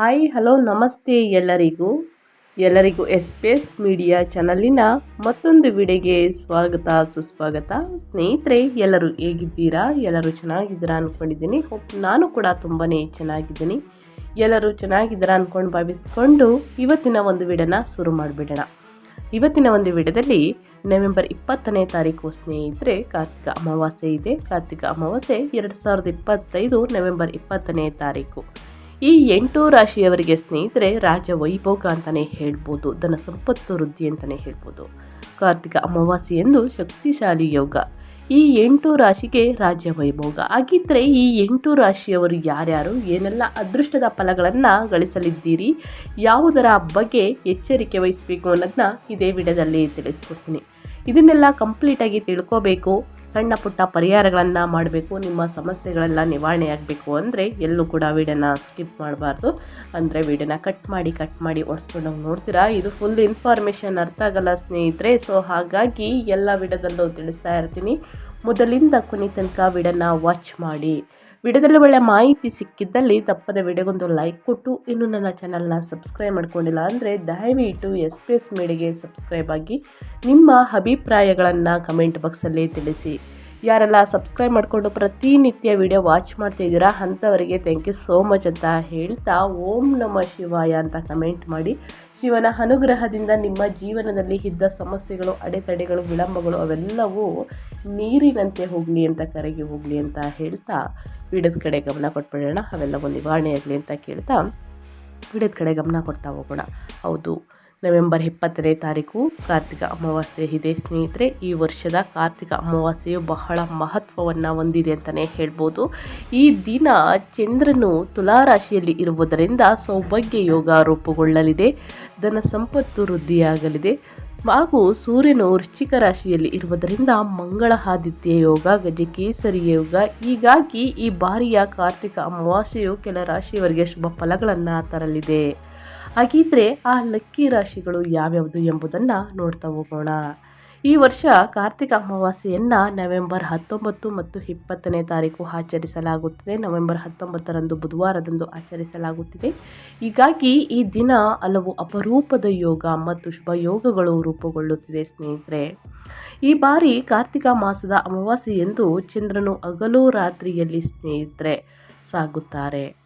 Hi hello ನಮಸ್ತೆ ಎಲ್ಲರಿಗೂ. ಎಲ್ಲರಿಗೂ ಎಸ್ಪೇಸ್ ಮೀಡಿಯಾ ಚಾನಲಿನ ಮತ್ತೊಂದು ವಿಡಿಯೋಗೆ ಸ್ವಾಗತ, ಸುಸ್ವಾಗತ. ಸ್ನೇಹಿತರೆ, ಎಲ್ಲರೂ ಹೇಗಿದ್ದೀರಾ? ಎಲ್ಲರೂ ಚೆನ್ನಾಗಿದ್ದೀರಾ ಅಂದ್ಕೊಂಡಿದ್ದೀನಿ ಹೋಪ್ ನಾನು ಕೂಡ ತುಂಬಾ ಚೆನ್ನಾಗಿದ್ದೀನಿ. ಎಲ್ಲರೂ ಚೆನ್ನಾಗಿದ್ದೀರಾ ಅಂದ್ಕೊಂಡು ಭಾವಿಸ್ಕೊಂಡು ಇವತ್ತಿನ ಒಂದು ವಿಡಿಯೋನ ಶುರು ಮಾಡಿಬಿಡೋಣ. ಇವತ್ತಿನ ಒಂದು ವಿಡಿಯೋದಲ್ಲಿ ನವೆಂಬರ್ ಇಪ್ಪತ್ತನೇ ತಾರೀಕು, ಸ್ನೇಹಿತರೆ, ಕಾರ್ತಿಕ ಅಮಾವಾಸ್ಯೆ ಇದೆ. ಕಾರ್ತಿಕ ಅಮಾವಾಸ್ಯೆ ಎರಡು ಸಾವಿರದ ಇಪ್ಪತ್ತೈದು ನವೆಂಬರ್ ಇಪ್ಪತ್ತನೇ ತಾರೀಕು. ಈ ಎಂಟು ರಾಶಿಯವರಿಗೆ ಸ್ನೇಹಿತರೆ, ರಾಜ ವೈಭೋಗ ಅಂತಲೇ ಹೇಳ್ಬೋದು, ಧನ ಸಂಪತ್ತು ವೃದ್ಧಿ ಅಂತಲೇ ಹೇಳ್ಬೋದು. ಕಾರ್ತಿಕ ಅಮಾವಾಸ್ಯೆ ಎಂದು ಶಕ್ತಿಶಾಲಿ ಯೋಗ. ಈ ಎಂಟು ರಾಶಿಗೆ ರಾಜ್ಯ ವೈಭೋಗ. ಹಾಗಿದ್ದರೆ ಈ ಎಂಟು ರಾಶಿಯವರು ಯಾರ್ಯಾರು, ಏನೆಲ್ಲ ಅದೃಷ್ಟದ ಫಲಗಳನ್ನು ಗಳಿಸಲಿದ್ದೀರಿ, ಯಾವುದರ ಬಗ್ಗೆ ಎಚ್ಚರಿಕೆ ವಹಿಸಬೇಕು ಅನ್ನೋದನ್ನ ಇದೇ ವಿಡಿಯೋದಲ್ಲಿ ತಿಳಿಸ್ಕೊಡ್ತೀನಿ. ಇದನ್ನೆಲ್ಲ ಕಂಪ್ಲೀಟಾಗಿ ತಿಳ್ಕೋಬೇಕು. ಸಣ್ಣ ಪುಟ್ಟ ಪರಿಹಾರಗಳನ್ನು ಮಾಡಬೇಕು, ನಿಮ್ಮ ಸಮಸ್ಯೆಗಳೆಲ್ಲ ನಿವಾರಣೆ ಆಗಬೇಕು ಅಂದರೆ ಎಲ್ಲೂ ಕೂಡ ವೀಡಿಯೋನ ಸ್ಕಿಪ್ ಮಾಡಬಾರ್ದು. ಅಂದರೆ ವೀಡಿಯೋನ ಕಟ್ ಮಾಡಿ ಕಟ್ ಮಾಡಿ ಓಡಿಸ್ಕೊಂಡು ನೋಡ್ತೀರಾ? ಇದು ಫುಲ್ ಇನ್ಫಾರ್ಮೇಷನ್ ಅರ್ಥ ಆಗಲ್ಲ ಸ್ನೇಹಿತರೆ. ಸೊ ಹಾಗಾಗಿ ಎಲ್ಲ ವಿಡಿಯೋದಲ್ಲೂ ತಿಳಿಸ್ತಾ ಇರ್ತೀನಿ. ಮೊದಲಿಂದ ಕೊನೆ ತನಕ ವಿಡಿಯೋನ ವಾಚ್ ಮಾಡಿ. ವಿಡಿಯೋದಲ್ಲಿ ಒಳ್ಳೆ ಮಾಹಿತಿ ಸಿಕ್ಕಿದ್ದಲ್ಲಿ ತಪ್ಪದೆ ವಿಡಿಯೋಗೊಂದು ಲೈಕ್ ಕೊಟ್ಟು. ಇನ್ನು ನನ್ನ ಚಾನಲ್ನ ಸಬ್ಸ್ಕ್ರೈಬ್ ಮಾಡ್ಕೊಂಡಿಲ್ಲ ಅಂದರೆ ದಯವಿಟ್ಟು ಎಸ್ ಪಿ ಎಸ್ ಮೇಡಿಗೆ ಸಬ್ಸ್ಕ್ರೈಬ್ ಆಗಿ ನಿಮ್ಮ ಅಭಿಪ್ರಾಯಗಳನ್ನು ಕಮೆಂಟ್ ಬಾಕ್ಸಲ್ಲಿ ತಿಳಿಸಿ. ಯಾರೆಲ್ಲ ಸಬ್ಸ್ಕ್ರೈಬ್ ಮಾಡಿಕೊಂಡು ಪ್ರತಿನಿತ್ಯ ವಿಡಿಯೋ ವಾಚ್ ಮಾಡ್ತಾ ಇದ್ದೀರಾ ಅಂಥವರಿಗೆ ಥ್ಯಾಂಕ್ ಯು ಸೋ ಮಚ್ ಅಂತ ಹೇಳ್ತಾ ಓಂ ನಮ ಶಿವಾಯ ಅಂತ ಕಮೆಂಟ್ ಮಾಡಿ. ಶಿವನ ಅನುಗ್ರಹದಿಂದ ನಿಮ್ಮ ಜೀವನದಲ್ಲಿ ಇದ್ದ ಸಮಸ್ಯೆಗಳು, ಅಡೆತಡೆಗಳು, ವಿಳಂಬಗಳು, ಅವೆಲ್ಲವೂ ನೀರಿನಂತೆ ಹೋಗಲಿ ಅಂತ ಕರೆಗೆ ಹೋಗಲಿ ಅಂತ ಹೇಳ್ತಾ ವಿಡದ ಕಡೆ ಗಮನ ಕೊಟ್ಬಿಡೋಣ. ಅವೆಲ್ಲವೂ ನಿವಾರಣೆಯಾಗಲಿ ಅಂತ ಕೇಳ್ತಾ ಬಿಡದ ಕಡೆ ಗಮನ ಕೊಡ್ತಾ ಹೋಗೋಣ. ಹೌದು ನವೆಂಬರ್ ಇಪ್ಪತ್ತನೇ ತಾರೀಕು ಕಾರ್ತಿಕ ಅಮಾವಾಸ್ಯೆ ಇದೆ. ಸ್ನೇಹಿತರೆ, ಈ ವರ್ಷದ ಕಾರ್ತಿಕ ಅಮಾವಾಸ್ಯೆಯು ಬಹಳ ಮಹತ್ವವನ್ನು ಹೊಂದಿದೆ ಅಂತಲೇ ಹೇಳ್ಬೋದು. ಈ ದಿನ ಚಂದ್ರನು ತುಲಾರಾಶಿಯಲ್ಲಿ ಇರುವುದರಿಂದ ಸೌಭಾಗ್ಯ ಯೋಗ ರೂಪುಗೊಳ್ಳಲಿದೆ, ಧನ ಸಂಪತ್ತು ವೃದ್ಧಿಯಾಗಲಿದೆ ಹಾಗೂ ಸೂರ್ಯನು ವೃಶ್ಚಿಕ ರಾಶಿಯಲ್ಲಿ ಇರುವುದರಿಂದ ಮಂಗಳ ಆದಿತ್ಯ ಯೋಗ, ಗಜಕೇಸರಿ ಯೋಗ, ಹೀಗಾಗಿ ಈ ಬಾರಿಯ ಕಾರ್ತಿಕ ಅಮಾವಾಸ್ಯೆಯು ಕೆಲ ರಾಶಿಯವರಿಗೆ ಶುಭ ಫಲಗಳನ್ನು ತರಲಿದೆ. ಹಾಗಿದ್ರೆ ಆ ಲಕ್ಕಿ ರಾಶಿಗಳು ಯಾವ್ಯಾವುದು ಎಂಬುದನ್ನು ನೋಡ್ತಾ ಹೋಗೋಣ. ಈ ವರ್ಷ ಕಾರ್ತಿಕ ಅಮಾವಾಸ್ಯೆಯನ್ನು ನವೆಂಬರ್ ಹತ್ತೊಂಬತ್ತು ಮತ್ತು ಇಪ್ಪತ್ತನೇ ತಾರೀಕು ಆಚರಿಸಲಾಗುತ್ತದೆ. ನವೆಂಬರ್ ಹತ್ತೊಂಬತ್ತರಂದು ಬುಧವಾರದಂದು ಆಚರಿಸಲಾಗುತ್ತಿದೆ. ಹೀಗಾಗಿ ಈ ದಿನ ಹಲವು ಅಪರೂಪದ ಯೋಗ ಮತ್ತು ಶುಭ ಯೋಗಗಳು ರೂಪುಗೊಳ್ಳುತ್ತಿದೆ ಸ್ನೇಹಿತರೆ. ಈ ಬಾರಿ ಕಾರ್ತಿಕ ಮಾಸದ ಅಮಾವಾಸ್ಯೆಯೆಂದು ಚಂದ್ರನು ಹಗಲು ರಾತ್ರಿಯಲ್ಲಿ ಸ್ನೇಹಿತರೆ ಸಾಗುತ್ತಾರೆ.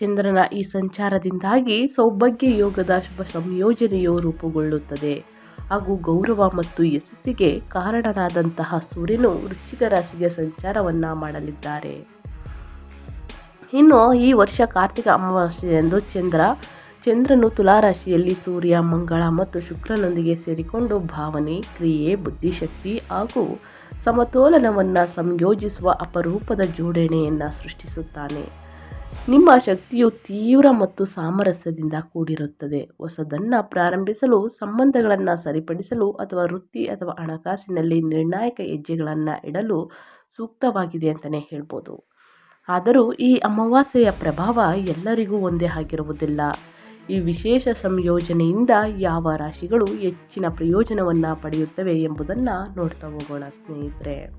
ಚಂದ್ರನ ಈ ಸಂಚಾರದಿಂದಾಗಿ ಸೌಭಾಗ್ಯ ಯೋಗದ ಶುಭ ಸಂಯೋಜನೆಯು ರೂಪುಗೊಳ್ಳುತ್ತದೆ. ಹಾಗೂ ಗೌರವ ಮತ್ತು ಯಶಸ್ಸಿಗೆ ಕಾರಣನಾದಂತಹ ಸೂರ್ಯನು ವೃಶ್ಚಿಕ ರಾಶಿಗೆ ಸಂಚಾರವನ್ನು ಮಾಡಲಿದ್ದಾರೆ. ಇನ್ನು ಈ ವರ್ಷ ಕಾರ್ತಿಕ ಅಮಾವಾಸ್ಯೆಯಂದು ಚಂದ್ರ, ಚಂದ್ರನು ತುಲಾರಾಶಿಯಲ್ಲಿ ಸೂರ್ಯ, ಮಂಗಳ ಮತ್ತು ಶುಕ್ರನೊಂದಿಗೆ ಸೇರಿಕೊಂಡು ಭಾವನೆ, ಕ್ರಿಯೆ, ಬುದ್ಧಿಶಕ್ತಿ ಹಾಗೂ ಸಮತೋಲನವನ್ನು ಸಂಯೋಜಿಸುವ ಅಪರೂಪದ ಜೋಡಣೆಯನ್ನು ಸೃಷ್ಟಿಸುತ್ತಾನೆ. ನಿಮ್ಮ ಶಕ್ತಿಯು ತೀವ್ರ ಮತ್ತು ಸಾಮರಸ್ಯದಿಂದ ಕೂಡಿರುತ್ತದೆ. ಹೊಸದನ್ನು ಪ್ರಾರಂಭಿಸಲು, ಸಂಬಂಧಗಳನ್ನು ಸರಿಪಡಿಸಲು ಅಥವಾ ವೃತ್ತಿ ಅಥವಾ ಹಣಕಾಸಿನಲ್ಲಿ ನಿರ್ಣಾಯಕ ಹೆಜ್ಜೆಗಳನ್ನು ಇಡಲು ಸೂಕ್ತವಾಗಿದೆ ಅಂತಲೇ ಹೇಳ್ಬೋದು. ಆದರೂ ಈ ಅಮಾವಾಸ್ಯೆಯ ಪ್ರಭಾವ ಎಲ್ಲರಿಗೂ ಒಂದೇ ಆಗಿರುವುದಿಲ್ಲ. ಈ ವಿಶೇಷ ಸಂಯೋಜನೆಯಿಂದ ಯಾವ ರಾಶಿಗಳು ಹೆಚ್ಚಿನ ಪ್ರಯೋಜನವನ್ನು ಪಡೆಯುತ್ತವೆ ಎಂಬುದನ್ನು ನೋಡ್ತಾ ಹೋಗೋಣ ಸ್ನೇಹಿತರೆ.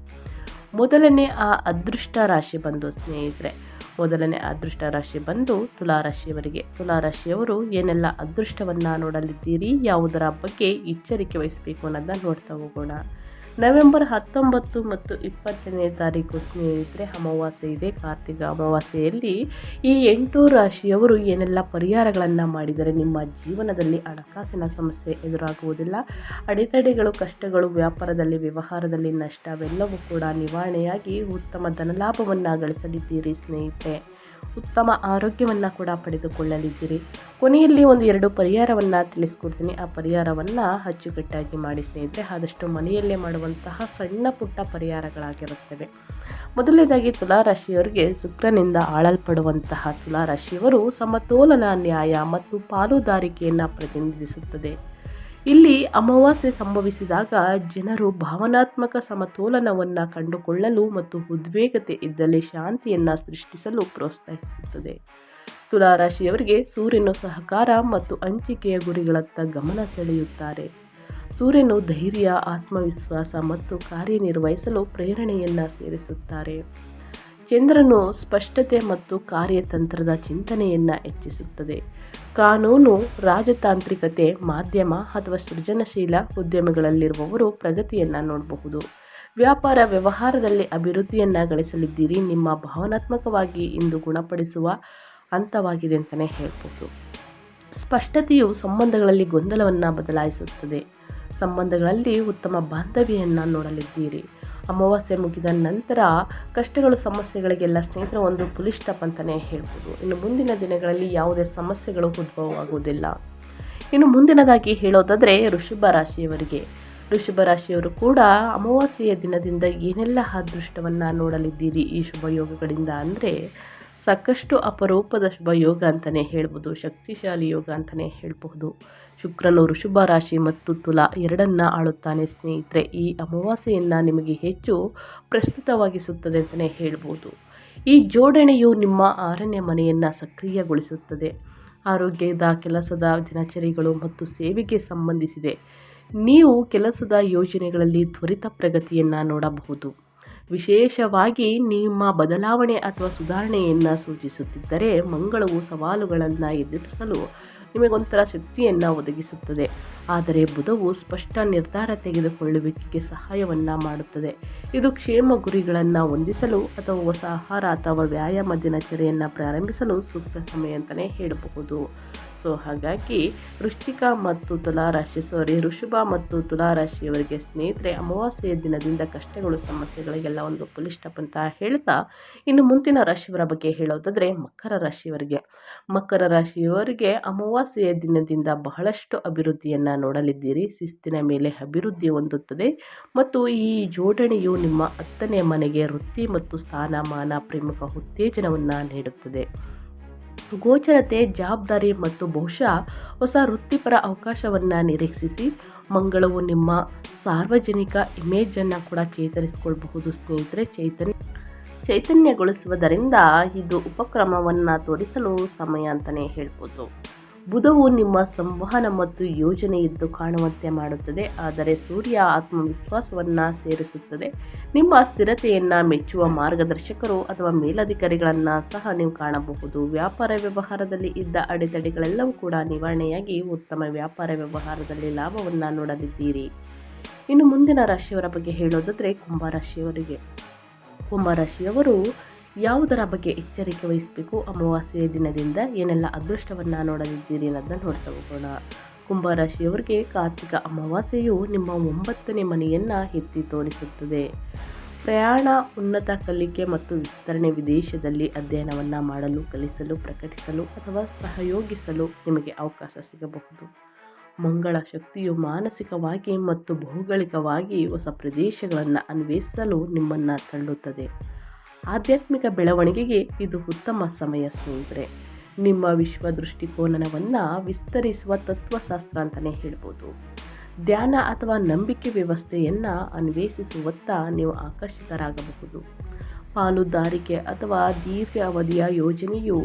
ಮೊದಲನೇ ಆ ಅದೃಷ್ಟ ರಾಶಿ ಬಂದು ಸ್ನೇಹಿತರೆ. ಮೊದಲನೇ ಅದೃಷ್ಟ ರಾಶಿ ಬಂದು ತುಲಾರಾಶಿಯವರಿಗೆ ತುಲಾರಾಶಿಯವರು ಏನೆಲ್ಲ ಅದೃಷ್ಟವನ್ನ ನೋಡಲಿದ್ದೀರಿ, ಯಾವುದರ ಬಗ್ಗೆ ಎಚ್ಚರಿಕೆ ವಹಿಸಬೇಕು ಅನ್ನೋದನ್ನ ನೋಡ್ತಾ ಹೋಗೋಣ. ನವೆಂಬರ್ ಹತ್ತೊಂಬತ್ತು ಮತ್ತು ಇಪ್ಪತ್ತನೇ ತಾರೀಕು ಸ್ನೇಹಿತರೆ, ಅಮಾವಾಸ್ಯೆ ಇದೆ. ಕಾರ್ತಿಕ ಅಮಾವಾಸ್ಯೆಯಲ್ಲಿ ಈ ಎಂಟು ರಾಶಿಯವರು ಏನೆಲ್ಲ ಪರಿಹಾರಗಳನ್ನು ಮಾಡಿದರೆ ನಿಮ್ಮ ಜೀವನದಲ್ಲಿ ಹಣಕಾಸಿನ ಸಮಸ್ಯೆ ಎದುರಾಗುವುದಿಲ್ಲ. ಅಡೆತಡೆಗಳು, ಕಷ್ಟಗಳು, ವ್ಯಾಪಾರದಲ್ಲಿ ವ್ಯವಹಾರದಲ್ಲಿ ನಷ್ಟವೆಲ್ಲವೂ ಕೂಡ ನಿವಾರಣೆಯಾಗಿ ಉತ್ತಮ ಧನಲಾಭವನ್ನು ಗಳಿಸಲಿದ್ದೀರಿ ಸ್ನೇಹಿತರೆ. ಉತ್ತಮ ಆರೋಗ್ಯವನ್ನು ಕೂಡ ಪಡೆದುಕೊಳ್ಳಲಿದ್ದೀರಿ. ಕೊನೆಯಲ್ಲಿ ಒಂದು ಎರಡು ಪರಿಹಾರವನ್ನು ತಿಳಿಸ್ಕೊಡ್ತೀನಿ. ಆ ಪರಿಹಾರವನ್ನು ಅಚ್ಚುಕಟ್ಟಾಗಿ ಮಾಡಿ ಸ್ನೇಹಿತರೆ, ಆದಷ್ಟು ಮನೆಯಲ್ಲೇ ಮಾಡುವಂತಹ ಸಣ್ಣ ಪುಟ್ಟ ಪರಿಹಾರಗಳಾಗಿರುತ್ತವೆ. ಮೊದಲನೇದಾಗಿ ತುಲಾರಾಶಿಯವರಿಗೆ ಶುಕ್ರನಿಂದ ಆಳಲ್ಪಡುವಂತಹ ತುಲಾರಾಶಿಯವರು ಸಮತೋಲನ ನ್ಯಾಯ ಮತ್ತು ಪಾಲುದಾರಿಕೆಯನ್ನು ಪ್ರತಿನಿಧಿಸುತ್ತದೆ. ಇಲ್ಲಿ ಅಮಾವಾಸ್ಯೆ ಸಂಭವಿಸಿದಾಗ ಜನರು ಭಾವನಾತ್ಮಕ ಸಮತೋಲನವನ್ನು ಕಂಡುಕೊಳ್ಳಲು ಮತ್ತು ಉದ್ವೇಗತೆ ಇದ್ದಲ್ಲಿ ಶಾಂತಿಯನ್ನು ಸೃಷ್ಟಿಸಲು ಪ್ರೋತ್ಸಾಹಿಸುತ್ತದೆ. ತುಲಾರಾಶಿಯವರಿಗೆ ಸೂರ್ಯನು ಸಹಕಾರ ಮತ್ತು ಹಂಚಿಕೆಯ ಗುರಿಗಳತ್ತ ಗಮನ ಸೆಳೆಯುತ್ತಾರೆ. ಸೂರ್ಯನು ಧೈರ್ಯ, ಆತ್ಮವಿಶ್ವಾಸ ಮತ್ತು ಕಾರ್ಯನಿರ್ವಹಿಸಲು ಪ್ರೇರಣೆಯನ್ನು ಸೇರಿಸುತ್ತಾರೆ. ಚಂದ್ರನು ಸ್ಪಷ್ಟತೆ ಮತ್ತು ಕಾರ್ಯತಂತ್ರದ ಚಿಂತನೆಯನ್ನು ಹೆಚ್ಚಿಸುತ್ತದೆ. ಕಾನೂನು, ರಾಜತಾಂತ್ರಿಕತೆ, ಮಾಧ್ಯಮ ಅಥವಾ ಸೃಜನಶೀಲ ಉದ್ಯಮಗಳಲ್ಲಿರುವವರು ಪ್ರಗತಿಯನ್ನು ನೋಡಬಹುದು. ವ್ಯಾಪಾರ ವ್ಯವಹಾರದಲ್ಲಿ ಅಭಿವೃದ್ಧಿಯನ್ನು ಗಳಿಸಲಿದ್ದೀರಿ, ನಿಮ್ಮ ಭಾವನಾತ್ಮಕವಾಗಿ ಇಂದು ಗುಣಪಡಿಸುವ ಹಂತವಾಗಿದೆ ಅಂತಲೇ ಹೇಳ್ಬೋದು ಸ್ಪಷ್ಟತೆಯು ಸಂಬಂಧಗಳಲ್ಲಿ ಗೊಂದಲವನ್ನು ಬದಲಾಯಿಸುತ್ತದೆ. ಸಂಬಂಧಗಳಲ್ಲಿ ಉತ್ತಮ ಬಾಂಧವ್ಯವನ್ನು ನೋಡಲಿದ್ದೀರಿ. ಅಮಾವಾಸ್ಯೆ ಮುಗಿದ ನಂತರ ಕಷ್ಟಗಳು, ಸಮಸ್ಯೆಗಳಿಗೆಲ್ಲ ಸ್ನೇಹಿತರ ಒಂದು ಪುಲಿಷ್ಟಪ್ ಅಂತಲೇ ಹೇಳ್ಬೋದು. ಇನ್ನು ಮುಂದಿನ ದಿನಗಳಲ್ಲಿ ಯಾವುದೇ ಸಮಸ್ಯೆಗಳು ಉದ್ಭವವಾಗುವುದಿಲ್ಲ. ಇನ್ನು ಮುಂದಿನದಾಗಿ ಹೇಳೋದಾದರೆ ಋಷಭ ರಾಶಿಯವರಿಗೆ. ಋಷಭ ರಾಶಿಯವರು ಕೂಡ ಅಮಾವಾಸ್ಯೆಯ ದಿನದಿಂದ ಏನೆಲ್ಲ ಅದೃಷ್ಟವನ್ನು ನೋಡಲಿದ್ದೀರಿ ಈ ಶುಭಯೋಗಗಳಿಂದ ಅಂದರೆ ಸಾಕಷ್ಟು ಅಪರೂಪದ ಶುಭ ಯೋಗ ಅಂತಲೇ ಹೇಳ್ಬೋದು, ಶಕ್ತಿಶಾಲಿ ಯೋಗ ಅಂತಲೇ ಹೇಳಬಹುದು. ಶುಕ್ರನು ಋಷಭ ರಾಶಿ ಮತ್ತು ತುಲಾ ಎರಡನ್ನ ಆಳುತ್ತಾನೆ ಸ್ನೇಹಿತರೆ. ಈ ಅಮಾವಾಸ್ಯೆಯನ್ನು ನಿಮಗೆ ಹೆಚ್ಚು ಪ್ರಸ್ತುತವಾಗಿಸುತ್ತದೆ ಅಂತಲೇ ಹೇಳ್ಬೋದು. ಈ ಜೋಡಣೆಯು ನಿಮ್ಮ ಆರನೇ ಮನೆಯನ್ನು ಸಕ್ರಿಯಗೊಳಿಸುತ್ತದೆ. ಆರೋಗ್ಯದ, ಕೆಲಸದ ದಿನಚರಿಗಳು ಮತ್ತು ಸೇವೆಗೆ ಸಂಬಂಧಿಸಿದೆ. ನೀವು ಕೆಲಸದ ಯೋಜನೆಗಳಲ್ಲಿ ತ್ವರಿತ ಪ್ರಗತಿಯನ್ನು ನೋಡಬಹುದು. ವಿಶೇಷವಾಗಿ ನಿಮ್ಮ ಬದಲಾವಣೆ ಅಥವಾ ಸುಧಾರಣೆಯನ್ನು ಸೂಚಿಸುತ್ತಿದ್ದರೆ ಮಂಗಳವು ಸವಾಲುಗಳನ್ನು ಎದುರಿಸಲು ನಿಮಗೊಂಥರ ಶಕ್ತಿಯನ್ನು ಒದಗಿಸುತ್ತದೆ. ಆದರೆ ಬುಧವು ಸ್ಪಷ್ಟ ನಿರ್ಧಾರ ತೆಗೆದುಕೊಳ್ಳುವಿಕೆಗೆ ಸಹಾಯವನ್ನು ಮಾಡುತ್ತದೆ. ಇದು ಕ್ಷೇಮ ಗುರಿಗಳನ್ನು ಹೊಂದಿಸಲು ಅಥವಾ ಹೊಸ ಆಹಾರ ಅಥವಾ ವ್ಯಾಯಾಮ ದಿನಚರಿಯನ್ನು ಪ್ರಾರಂಭಿಸಲು ಸೂಕ್ತ ಸಮಯ ಅಂತಲೇ ಹೇಳಬಹುದು. ಸೊ, ಹಾಗಾಗಿ ವೃಶ್ಚಿಕ ಮತ್ತು ತುಲಾರಾಶಿ ಸಾರಿ ಋಷಭ ಮತ್ತು ತುಲಾರಾಶಿಯವರಿಗೆ ಸ್ನೇಹಿತರೆ, ಅಮಾವಾಸ್ಯೆಯ ದಿನದಿಂದ ಕಷ್ಟಗಳು, ಸಮಸ್ಯೆಗಳಿಗೆಲ್ಲ ಒಂದು ಪುಲಿಷ್ಠಪ್ ಅಂತ ಹೇಳ್ತಾ ಇನ್ನು ಮುಂದಿನ ರಾಶಿಯವರ ಬಗ್ಗೆ ಹೇಳೋದಾದರೆ ಮಕರ ರಾಶಿಯವರಿಗೆ. ಮಕರ ರಾಶಿಯವರಿಗೆ ಅಮಾವಾಸ್ಯೆಯ ದಿನದಿಂದ ಬಹಳಷ್ಟು ಅಭಿವೃದ್ಧಿಯನ್ನು ನೋಡಲಿದ್ದೀರಿ. ಶಿಸ್ತಿನ ಮೇಲೆ ಅಭಿವೃದ್ಧಿ ಹೊಂದುತ್ತದೆ. ಮತ್ತು ಈ ಜೋಡಣೆಯು ನಿಮ್ಮ ಹತ್ತನೇ ಮನೆಗೆ ವೃತ್ತಿ ಮತ್ತು ಸ್ಥಾನಮಾನ, ಪ್ರಮುಖ ಉತ್ತೇಜನವನ್ನು ನೀಡುತ್ತದೆ. ಗೋಚರತೆ, ಜವಾಬ್ದಾರಿ ಮತ್ತು ಬಹುಶಃ ಹೊಸ ವೃತ್ತಿಪರ ಅವಕಾಶವನ್ನು ನಿರೀಕ್ಷಿಸಿ, ಮಂಗಳವು ನಿಮ್ಮ ಸಾರ್ವಜನಿಕ ಇಮೇಜನ್ನು ಕೂಡ ಚೇತರಿಸಿಕೊಳ್ಬಹುದು ಸ್ನೇಹಿತರೆ. ಚೈತನ್ಯ, ಚೈತನ್ಯಗೊಳಿಸುವುದರಿಂದ ಇದು ಉಪಕ್ರಮವನ್ನು ತೋರಿಸಲು ಸಮಯ ಅಂತಲೇ ಹೇಳ್ಬೋದು. ಬುಧವು ನಿಮ್ಮ ಸಂವಹನ ಮತ್ತು ಯೋಜನೆ ಇದ್ದು ಕಾಣುವಂತೆ ಮಾಡುತ್ತದೆ. ಆದರೆ ಸೂರ್ಯ ಆತ್ಮವಿಶ್ವಾಸವನ್ನು ಸೇರಿಸುತ್ತದೆ. ನಿಮ್ಮ ಸ್ಥಿರತೆಯನ್ನು ಮೆಚ್ಚುವ ಮಾರ್ಗದರ್ಶಕರು ಅಥವಾ ಮೇಲಧಿಕಾರಿಗಳನ್ನು ಸಹ ನೀವು ಕಾಣಬಹುದು. ವ್ಯಾಪಾರ ವ್ಯವಹಾರದಲ್ಲಿ ಇದ್ದ ಅಡೆತಡೆಗಳೆಲ್ಲವೂ ಕೂಡ ನಿವಾರಣೆಯಾಗಿ ಉತ್ತಮ ವ್ಯಾಪಾರ ವ್ಯವಹಾರದಲ್ಲಿ ಲಾಭವನ್ನು ನೋಡಲಿದ್ದೀರಿ. ಇನ್ನು ಮುಂದಿನ ರಾಶಿಯವರ ಬಗ್ಗೆ ಹೇಳೋದಾದರೆ ಕುಂಭರಾಶಿಯವರಿಗೆ ಕುಂಭರಾಶಿಯವರು ಯಾವುದರ ಬಗ್ಗೆ ಎಚ್ಚರಿಕೆ ವಹಿಸಬೇಕು? ಅಮಾವಾಸ್ಯೆಯ ದಿನದಿಂದ ಏನೆಲ್ಲ ಅದೃಷ್ಟವನ್ನು ನೋಡಲಿದ್ದೀರಿ ಅನ್ನೋದನ್ನ ನೋಡ್ತಾ ಹೋಗೋಣ. ಕುಂಭರಾಶಿಯವರಿಗೆ ಕಾರ್ತಿಕ ಅಮಾವಾಸ್ಯೆಯು ನಿಮ್ಮ ಒಂಬತ್ತನೇ ಮನೆಯನ್ನು ಎತ್ತಿ ತೋರಿಸುತ್ತದೆ. ಪ್ರಯಾಣ, ಉನ್ನತ ಕಲಿಕೆ ಮತ್ತು ವಿಸ್ತರಣೆ ವಿದೇಶದಲ್ಲಿ ಅಧ್ಯಯನವನ್ನು ಮಾಡಲು, ಕಲಿಸಲು, ಪ್ರಕಟಿಸಲು ಅಥವಾ ಸಹಯೋಗಿಸಲು ನಿಮಗೆ ಅವಕಾಶ ಸಿಗಬಹುದು. ಮಂಗಳ ಶಕ್ತಿಯು ಮಾನಸಿಕವಾಗಿ ಮತ್ತು ಭೌಗೋಳಿಕವಾಗಿ ಹೊಸ ಪ್ರದೇಶಗಳನ್ನು ಅನ್ವೇಷಿಸಲು ನಿಮ್ಮನ್ನು ತಳ್ಳುತ್ತದೆ. ಆಧ್ಯಾತ್ಮಿಕ ಬೆಳವಣಿಗೆಗೆ ಇದು ಉತ್ತಮ ಸಮಯ, ಸ್ನೇಹಿತರೆ. ನಿಮ್ಮ ವಿಶ್ವ ದೃಷ್ಟಿಕೋನವನ್ನು ವಿಸ್ತರಿಸುವ ತತ್ವಶಾಸ್ತ್ರ ಅಂತಲೇ ಹೇಳ್ಬೋದು. ಧ್ಯಾನ ಅಥವಾ ನಂಬಿಕೆ ವ್ಯವಸ್ಥೆಯನ್ನು ಅನ್ವೇಷಿಸುವತ್ತ ನೀವು ಆಕರ್ಷಿತರಾಗಬಹುದು. ಪಾಲುದಾರಿಕೆ ಅಥವಾ ದೀರ್ಘ ಅವಧಿಯ ಯೋಜನೆಯು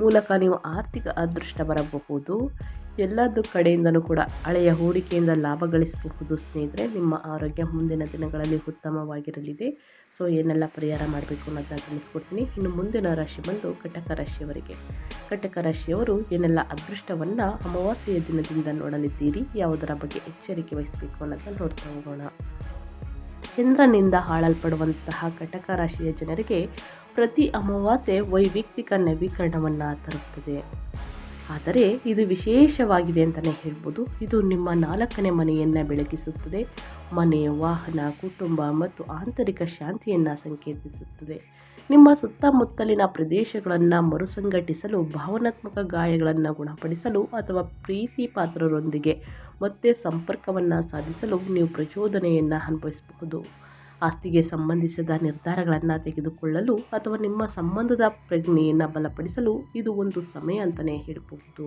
ಮೂಲಕ ನೀವು ಆರ್ಥಿಕ ಅದೃಷ್ಟ ಬರಬಹುದು. ಎಲ್ಲದೂ ಕಡೆಯಿಂದನೂ ಕೂಡ ಹಳೆಯ ಹೂಡಿಕೆಯಿಂದ ಲಾಭ ಗಳಿಸಬಹುದು ಸ್ನೇಹಿತರೆ. ನಿಮ್ಮ ಆರೋಗ್ಯ ಮುಂದಿನ ದಿನಗಳಲ್ಲಿ ಉತ್ತಮವಾಗಿರಲಿದೆ. ಸೊ, ಏನೆಲ್ಲ ಪರಿಹಾರ ಮಾಡಬೇಕು ಅನ್ನೋದನ್ನ ತಿಳಿಸ್ಕೊಡ್ತೀನಿ. ಇನ್ನು ಮುಂದಿನ ರಾಶಿ ಬಂದು ಕಟಕ ರಾಶಿಯವರಿಗೆ. ಕಟಕ ರಾಶಿಯವರು ಏನೆಲ್ಲ ಅದೃಷ್ಟವನ್ನು ಅಮಾವಾಸ್ಯೆಯ ದಿನದಿಂದ ನೋಡಲಿದ್ದೀರಿ? ಯಾವುದರ ಬಗ್ಗೆ ಎಚ್ಚರಿಕೆ ವಹಿಸಬೇಕು ಅನ್ನೋದನ್ನ ನೋಡ್ತಾ ಹೋಗೋಣ. ಚಂದ್ರನಿಂದ ಹಾಳಲ್ಪಡುವಂತಹ ಕಟಕ ರಾಶಿಯ ಜನರಿಗೆ ಪ್ರತಿ ಅಮಾವಾಸ್ಯೆ ವೈಯಕ್ತಿಕ ನವೀಕರಣವನ್ನು ತರುತ್ತದೆ. ಆದರೆ ಇದು ವಿಶೇಷವಾಗಿದೆ ಅಂತಲೇ ಹೇಳ್ಬೋದು. ಇದು ನಿಮ್ಮ ನಾಲ್ಕನೇ ಮನೆಯನ್ನು ಬೆಳಗಿಸುತ್ತದೆ. ಮನೆ ವಾಹನ, ಕುಟುಂಬ ಮತ್ತು ಆಂತರಿಕ ಶಾಂತಿಯನ್ನು ಸಂಕೇತಿಸುತ್ತದೆ. ನಿಮ್ಮ ಸುತ್ತಮುತ್ತಲಿನ ಪ್ರದೇಶಗಳನ್ನು ಮರುಸಂಘಟಿಸಲು, ಭಾವನಾತ್ಮಕ ಗಾಯಗಳನ್ನು ಗುಣಪಡಿಸಲು ಅಥವಾ ಪ್ರೀತಿ ಪಾತ್ರರೊಂದಿಗೆ ಮತ್ತೆ ಸಂಪರ್ಕವನ್ನು ಸಾಧಿಸಲು ನೀವು ಪ್ರಚೋದನೆಯನ್ನು ಅನುಭವಿಸಬಹುದು. ಆಸ್ತಿಗೆ ಸಂಬಂಧಿಸಿದ ನಿರ್ಧಾರಗಳನ್ನು ತೆಗೆದುಕೊಳ್ಳಲು ಅಥವಾ ನಿಮ್ಮ ಸಂಬಂಧದ ಪ್ರಜ್ಞೆಯನ್ನು ಬಲಪಡಿಸಲು ಇದು ಒಂದು ಸಮಯ ಅಂತಲೇ ಹೇಳಬಹುದು.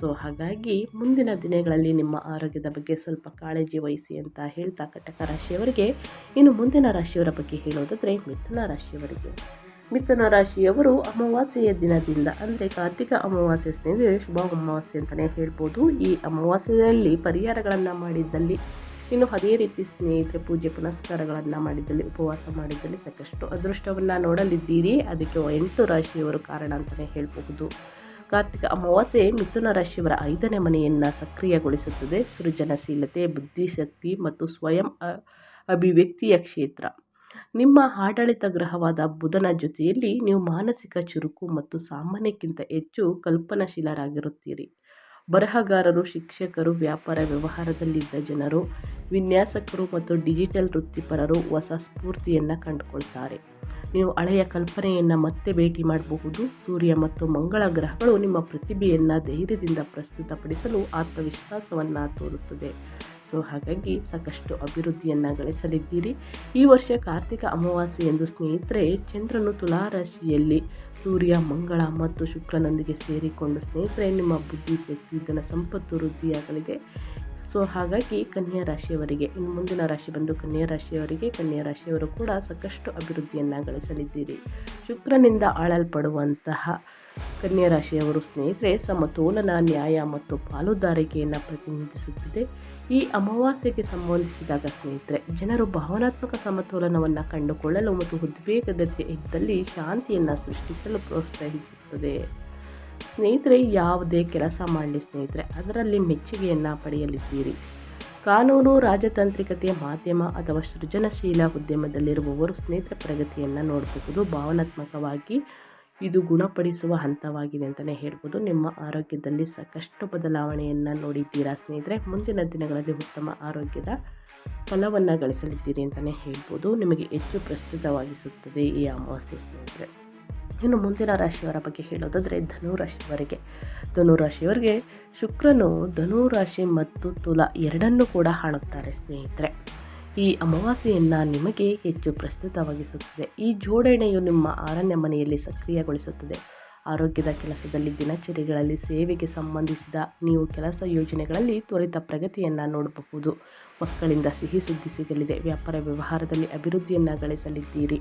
ಸೊ ಹಾಗಾಗಿ ಮುಂದಿನ ದಿನಗಳಲ್ಲಿ ನಿಮ್ಮ ಆರೋಗ್ಯದ ಬಗ್ಗೆ ಸ್ವಲ್ಪ ಕಾಳಜಿ ವಹಿಸಿ ಅಂತ ಹೇಳ್ತಾ ಕಟಕ ರಾಶಿಯವರಿಗೆ. ಇನ್ನು ಮುಂದಿನ ರಾಶಿಯವರ ಬಗ್ಗೆ ಹೇಳೋದಾದರೆ ಮಿಥುನ ರಾಶಿಯವರಿಗೆ. ಮಿಥುನ ರಾಶಿಯವರು ಅಮಾವಾಸ್ಯೆಯ ದಿನದಿಂದ ಅಂದರೆ ಕಾರ್ತಿಕ ಅಮಾವಾಸ್ಯೆ ಸ್ನೇಹಿತರೆ ಶುಭ ಅಮಾವಾಸ್ಯೆ ಅಂತಲೇ ಹೇಳ್ಬೋದು ಈ ಅಮಾವಾಸ್ಯೆಯಲ್ಲಿ ಪರಿಹಾರಗಳನ್ನು ಮಾಡಿದ್ದಲ್ಲಿ ಇನ್ನು ಅದೇ ರೀತಿ ಸ್ನೇಹಿತರೆ ಪೂಜೆ ಪುನಸ್ಕಾರಗಳನ್ನು ಮಾಡಿದಲ್ಲಿ ಉಪವಾಸ ಮಾಡಿದಲ್ಲಿ ಸಾಕಷ್ಟು ಅದೃಷ್ಟವನ್ನು ನೋಡಲಿದ್ದೀರಿ. ಅದಕ್ಕೆ ಎಂಟು ರಾಶಿಯವರು ಕಾರಣ ಅಂತಲೇ ಹೇಳಬಹುದು. ಕಾರ್ತಿಕ ಅಮಾವಾಸ್ಯೆ ಮಿಥುನ ರಾಶಿಯವರ ಐದನೇ ಮನೆಯನ್ನು ಸಕ್ರಿಯಗೊಳಿಸುತ್ತದೆ. ಸೃಜನಶೀಲತೆ, ಬುದ್ಧಿಶಕ್ತಿ ಮತ್ತು ಸ್ವಯಂ ಅಭಿವ್ಯಕ್ತಿಯ ಕ್ಷೇತ್ರ. ನಿಮ್ಮ ಆಡಳಿತ ಗ್ರಹವಾದ ಬುಧನ ಜೊತೆಯಲ್ಲಿ ನೀವು ಮಾನಸಿಕ ಚುರುಕು ಮತ್ತು ಸಾಮಾನ್ಯಕ್ಕಿಂತ ಹೆಚ್ಚು ಕಲ್ಪನಾಶೀಲರಾಗಿರುತ್ತೀರಿ. ಬರಹಗಾರರು, ಶಿಕ್ಷಕರು, ವ್ಯಾಪಾರ ವ್ಯವಹಾರದಲ್ಲಿದ್ದ ಜನರು, ವಿನ್ಯಾಸಕರು ಮತ್ತು ಡಿಜಿಟಲ್ ವೃತ್ತಿಪರರು ಹೊಸ ಸ್ಫೂರ್ತಿಯನ್ನು ಕಂಡುಕೊಳ್ತಾರೆ. ನೀವು ಹಳೆಯ ಕಲ್ಪನೆಯನ್ನು ಮತ್ತೆ ಭೇಟಿ ಮಾಡಬಹುದು. ಸೂರ್ಯ ಮತ್ತು ಮಂಗಳ ಗ್ರಹಗಳು ನಿಮ್ಮ ಪ್ರತಿಭೆಯನ್ನು ಧೈರ್ಯದಿಂದ ಪ್ರಸ್ತುತಪಡಿಸಲು ಆತ್ಮವಿಶ್ವಾಸವನ್ನು ತೋರುತ್ತದೆ. ಸೊ ಹಾಗಾಗಿ ಸಾಕಷ್ಟು ಅಭಿವೃದ್ಧಿಯನ್ನು ಗಳಿಸಲಿದ್ದೀರಿ. ಈ ವರ್ಷ ಕಾರ್ತಿಕ ಅಮಾವಾಸ್ಯೆ ಎಂದು ಸ್ನೇಹಿತರೆ, ಚಂದ್ರನು ತುಲಾರಾಶಿಯಲ್ಲಿ ಸೂರ್ಯ, ಮಂಗಳ ಮತ್ತು ಶುಕ್ರನೊಂದಿಗೆ ಸೇರಿಕೊಂಡು ಸ್ನೇಹಿತರೆ, ನಿಮ್ಮ ಬುದ್ಧಿ, ಶಕ್ತಿ, ಧನ, ಸಂಪತ್ತು ವೃದ್ಧಿಯಾಗಲಿದೆ. ಸೊ ಹಾಗಾಗಿ ಕನ್ಯಾ ರಾಶಿಯವರಿಗೆ, ಇನ್ನು ಮುಂದಿನ ರಾಶಿ ಬಂದು ಕನ್ಯಾ ರಾಶಿಯವರಿಗೆ, ಕನ್ಯಾ ರಾಶಿಯವರು ಕೂಡ ಸಾಕಷ್ಟು ಅಭಿವೃದ್ಧಿಯನ್ನು ಗಳಿಸಲಿದ್ದೀರಿ. ಶುಕ್ರನಿಂದ ಆಳಲ್ಪಡುವಂತಹ ಕನ್ಯಾ ರಾಶಿಯವರು ಸ್ನೇಹಿತರೆ, ಸಮತೋಲನ, ನ್ಯಾಯ ಮತ್ತು ಪಾಲುದಾರಿಕೆಯನ್ನು ಪ್ರತಿನಿಧಿಸುತ್ತದೆ. ಈ ಅಮಾವಾಸ್ಯೆಗೆ ಸಂಬಂಧಿಸಿದಾಗ ಸ್ನೇಹಿತರೆ, ಜನರು ಭಾವನಾತ್ಮಕ ಸಮತೋಲನವನ್ನು ಕಂಡುಕೊಳ್ಳಲು ಮತ್ತು ಉದ್ವೇಗದತೆ ಇದ್ದಲ್ಲಿ ಶಾಂತಿಯನ್ನು ಸೃಷ್ಟಿಸಲು ಪ್ರೋತ್ಸಾಹಿಸುತ್ತದೆ. ಸ್ನೇಹಿತರೆ, ಯಾವುದೇ ಕೆಲಸ ಮಾಡಲಿ ಸ್ನೇಹಿತರೆ, ಅದರಲ್ಲಿ ಮೆಚ್ಚುಗೆಯನ್ನು ಪಡೆಯಲಿದ್ದೀರಿ. ಕಾನೂನು, ರಾಜತಾಂತ್ರಿಕತೆ, ಮಾಧ್ಯಮ ಅಥವಾ ಸೃಜನಶೀಲ ಉದ್ಯಮದಲ್ಲಿರುವವರು ಸ್ನೇಹಿತರ ಪ್ರಗತಿಯನ್ನು ನೋಡಬಹುದು. ಭಾವನಾತ್ಮಕವಾಗಿ ಇದು ಗುಣಪಡಿಸುವ ಹಂತವಾಗಿದೆ ಅಂತಲೇ ಹೇಳ್ಬೋದು. ನಿಮ್ಮ ಆರೋಗ್ಯದಲ್ಲಿ ಸಾಕಷ್ಟು ಬದಲಾವಣೆಯನ್ನು ನೋಡಿದ್ದೀರಾ ಸ್ನೇಹಿತರೆ? ಮುಂದಿನ ದಿನಗಳಲ್ಲಿ ಉತ್ತಮ ಆರೋಗ್ಯದ ಫಲವನ್ನು ಗಳಿಸಲಿದ್ದೀರಿ ಅಂತಲೇ ಹೇಳ್ಬೋದು. ನಿಮಗೆ ಹೆಚ್ಚು ಪ್ರಸ್ತುತವಾಗಿಸುತ್ತದೆ ಈ ಅಮಾವಾಸ್ಯೆ ಸ್ನೇಹಿತರೆ. ಇನ್ನು ಮುಂದಿನ ರಾಶಿಯವರ ಬಗ್ಗೆ ಹೇಳೋದಾದರೆ ಧನು ರಾಶಿಯವರಿಗೆ ಧನು ರಾಶಿಯವರಿಗೆ ಶುಕ್ರನು ಧನು ರಾಶಿ ಮತ್ತು ತುಲಾ ಎರಡನ್ನೂ ಕೂಡ ಹಾಡುತ್ತಾರೆ ಸ್ನೇಹಿತರೆ. ಈ ಅಮಾವಾಸ್ಯೆಯನ್ನು ನಿಮಗೆ ಹೆಚ್ಚು ಪ್ರಸ್ತುತವಾಗಿಸುತ್ತದೆ. ಈ ಜೋಡಣೆಯು ನಿಮ್ಮ ಆರಣ್ಯ ಮನೆಯಲ್ಲಿ ಸಕ್ರಿಯಗೊಳಿಸುತ್ತದೆ. ಆರೋಗ್ಯದ ಕೆಲಸದಲ್ಲಿ ದಿನಚರಿಗಳಲ್ಲಿ ಸೇವೆಗೆ ಸಂಬಂಧಿಸಿದ ನೀವು ಕೆಲಸ ಯೋಜನೆಗಳಲ್ಲಿ ತ್ವರಿತ ಪ್ರಗತಿಯನ್ನು ನೋಡಬಹುದು. ಮಕ್ಕಳಿಂದ ಸಿಹಿ ಸುದ್ದಿ ಸಿಗಲಿದೆ. ವ್ಯಾಪಾರ ವ್ಯವಹಾರದಲ್ಲಿ ಅಭಿವೃದ್ಧಿಯನ್ನು ಗಳಿಸಲಿದ್ದೀರಿ.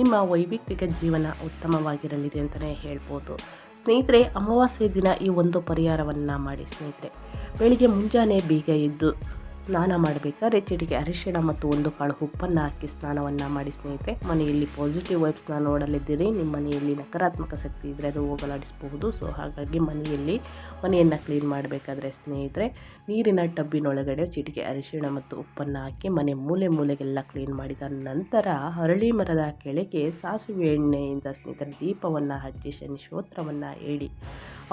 ನಿಮ್ಮ ವೈಯಕ್ತಿಕ ಜೀವನ ಉತ್ತಮವಾಗಿರಲಿದೆ ಅಂತಲೇ ಹೇಳ್ಬೋದು. ಸ್ನೇಹಿತರೆ, ಅಮಾವಾಸ್ಯೆ ದಿನ ಈ ಒಂದು ಪರಿಹಾರವನ್ನು ಮಾಡಿ ಸ್ನೇಹಿತರೆ. ಬೆಳಿಗ್ಗೆ ಮುಂಜಾನೆ ಬೇಗ ಎದ್ದು ಸ್ನಾನ ಮಾಡಬೇಕಾದ್ರೆ ಚಿಟಿಕೆ ಅರಿಶಿಣ ಮತ್ತು ಒಂದು ಕಾಳು ಉಪ್ಪನ್ನು ಹಾಕಿ ಸ್ನಾನವನ್ನು ಮಾಡಿ ಸ್ನೇಹಿತರೆ. ಮನೆಯಲ್ಲಿ ಪಾಸಿಟಿವ್ ವೈಬ್ಸ್ನ ನೋಡಲಿದ್ದೀರಿ. ನಿಮ್ಮ ಮನೆಯಲ್ಲಿ ನಕಾರಾತ್ಮಕ ಶಕ್ತಿ ಇದ್ದರೆ ಅದು ಹೋಗಲಾಡಿಸಬಹುದು. ಸೊ ಹಾಗಾಗಿ ಮನೆಯಲ್ಲಿ ಮನೆಯನ್ನು ಕ್ಲೀನ್ ಮಾಡಬೇಕಾದ್ರೆ ಸ್ನೇಹಿತರೆ, ನೀರಿನ ಟಬ್ಬಿನೊಳಗಡೆ ಚಿಟಿಕೆ, ಅರಿಶಿಣ ಮತ್ತು ಉಪ್ಪನ್ನು ಹಾಕಿ ಮನೆ ಮೂಲೆ ಮೂಲೆಗೆಲ್ಲ ಕ್ಲೀನ್ ಮಾಡಿದ ನಂತರ ಹರಳಿ ಮರದ ಕೆಳಗೆ ಸಾಸಿವೆ ಎಣ್ಣೆಯಿಂದ ಸ್ನೇಹಿತರೆ ದೀಪವನ್ನು ಹಚ್ಚಿ ಶನಿ ಸ್ತೋತ್ರವನ್ನು ಹೇಳಿ.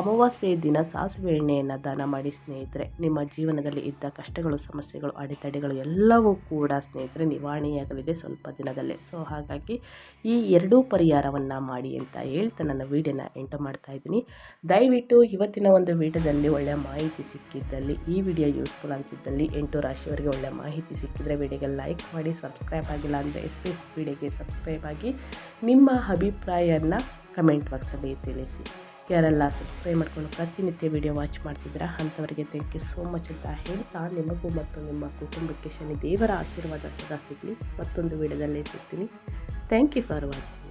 ಅಮಾವಾಸ್ಯೆಯ ದಿನ ಸಾಸಿವೆ ಎಣ್ಣೆಯನ್ನು ದಾನ ಮಾಡಿ ಸ್ನೇಹಿತರೆ, ನಿಮ್ಮ ಜೀವನದಲ್ಲಿ ಇದ್ದ ಕಷ್ಟಗಳು, ಸಮಸ್ಯೆಗಳು, ಅಡೆತಡೆಗಳು ಎಲ್ಲವೂ ಕೂಡ ಸ್ನೇಹಿತರೆ ನಿವಾರಣೆಯಾಗಲಿದೆ ಸ್ವಲ್ಪ ದಿನದಲ್ಲೇ. ಸೊ ಹಾಗಾಗಿ ಈ ಎರಡೂ ಪರಿಹಾರವನ್ನು ಮಾಡಿ ಅಂತ ಹೇಳ್ತಾ ನನ್ನ ವೀಡಿಯೋನ ಎಂಟು ಮಾಡ್ತಾ ಇದ್ದೀನಿ. ದಯವಿಟ್ಟು ಇವತ್ತಿನ ಒಂದು ವೀಡಿಯೋದಲ್ಲಿ ಒಳ್ಳೆಯ ಮಾಹಿತಿ ಸಿಕ್ಕಿದ್ದಲ್ಲಿ, ಈ ವಿಡಿಯೋ ಯೂಸ್ಫುಲ್ ಅನಿಸಿದ್ದಲ್ಲಿ ಎಂಟು ರಾಶಿಯವರಿಗೆ ಒಳ್ಳೆಯ ಮಾಹಿತಿ ಸಿಕ್ಕಿದರೆ ವಿಡಿಯೋಗೆ ಲೈಕ್ ಮಾಡಿ ಸಬ್ಸ್ಕ್ರೈಬ್ ಆಗಿಲ್ಲ ಅಂದರೆ ಎಸ್ ವಿಡಿಯೋಗೆ ಸಬ್ಸ್ಕ್ರೈಬ್ ಆಗಿ ನಿಮ್ಮ ಅಭಿಪ್ರಾಯನ ಕಮೆಂಟ್ ಬಾಕ್ಸಲ್ಲಿ ತಿಳಿಸಿ. ಯಾರೆಲ್ಲ ಸಬ್ಸ್ಕ್ರೈಬ್ ಮಾಡ್ಕೊಂಡು ಪ್ರತಿನಿತ್ಯ ವಿಡಿಯೋ ವಾಚ್ ಮಾಡ್ತಿದ್ದೀರಾ, ಅಂಥವರಿಗೆ ಥ್ಯಾಂಕ್ ಯು ಸೋ ಮಚ್ ಅಂತ ಹೇಳ್ತಾ ನಿಮಗೂ ಮತ್ತು ನಿಮ್ಮ ಕುಟುಂಬಕ್ಕೆ ಶನಿ ದೇವರ ಆಶೀರ್ವಾದ ಸದಾ ಸಿಗಲಿ. ಮತ್ತೊಂದು ವಿಡಿಯೋದಲ್ಲೇ ಸಿಗ್ತೀನಿ. Thank you for watching